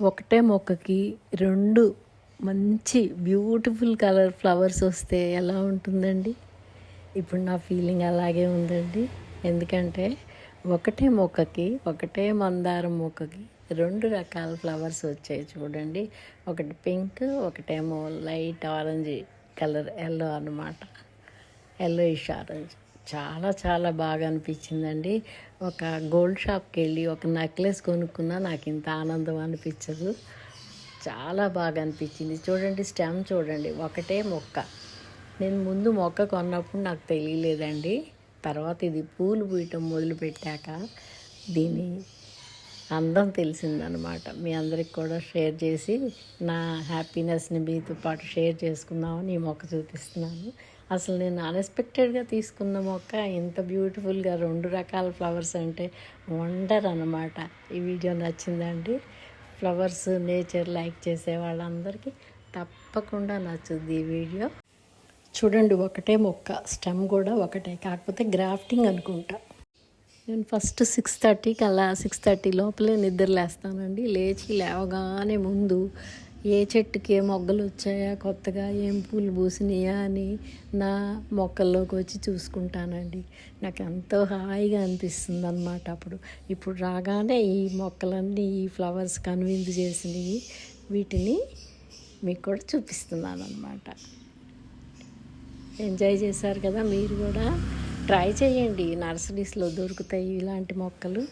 ఒకటే మొక్కకి రెండు మంచి బ్యూటిఫుల్ కలర్ ఫ్లవర్స్ వస్తే ఎలా ఉంటుందండి? ఇప్పుడు నా ఫీలింగ్ అలాగే ఉందండి. ఎందుకంటే ఒకటే మొక్కకి ఒకటే మందారం మొక్కకి రెండు రకాల ఫ్లవర్స్ వచ్చాయి చూడండి. ఒకటి పింక్ ఒకటేమో లైట్ ఆరెంజ్ కలర్ ఎల్లో అన్నమాట. ఎల్లోయిష్ ఆరెంజ్ చాలా చాలా బాగా అనిపించిందండి. ఒక గోల్డ్ షాప్కి వెళ్ళి ఒక నెక్లెస్ కొనుక్కున్నా నాకు ఇంత ఆనందం అనిపించదు. చాలా బాగా అనిపించింది. చూడండి స్టెమ్ చూడండి. ఒకటే మొక్క. నేను ముందు మొక్క కొన్నప్పుడు నాకు తెలియలేదండి. తర్వాత ఇది పూలు పూయటం మొదలుపెట్టాక దీని అందం తెలిసిందనమాట. మీ అందరికి కూడా షేర్ చేసి నా హ్యాపీనెస్ని మీతో పాటు షేర్ చేసుకుందామని ఈ మొక్క చూపిస్తున్నాను. అసలు నేను అన్ఎక్స్పెక్టెడ్గా తీసుకున్న మొక్క ఇంత బ్యూటిఫుల్గా రెండు రకాల ఫ్లవర్స్ అంటే వండర్ అనమాట. ఈ వీడియో నచ్చిందండి. ఫ్లవర్స్ నేచర్ లైక్ చేసే వాళ్ళందరికీ తప్పకుండా నచ్చుద్ది ఈ వీడియో. చూడండి ఒకటే మొక్క స్టెమ్ కూడా ఒకటే. కాకపోతే గ్రాఫ్టింగ్ అనుకుంటా. నేను ఫస్ట్ సిక్స్ థర్టీకి అలా సిక్స్ థర్టీ లోపలే నిద్ర లేస్తానండి. లేచి లేవగానే ముందు ఏ చెట్టుకి ఏ మొగ్గలు వచ్చాయా కొత్తగా ఏం పూలు పూసినాయా అని నా మొక్కల్లోకి వచ్చి చూసుకుంటానండి. నాకు ఎంతో హాయిగా అనిపిస్తుంది అనమాట అప్పుడు. ఇప్పుడు రాగానే ఈ మొక్కలన్నీ ఈ ఫ్లవర్స్ కన్విన్స్ చేసినవి వీటిని మీకు కూడా చూపిస్తున్నాను అనమాట ఎంజాయ్ చేశారు కదా మీరు కూడా? ట్రై చేయండి. నర్సరీస్లో దొరుకుతాయి ఇలాంటి మొక్కలు.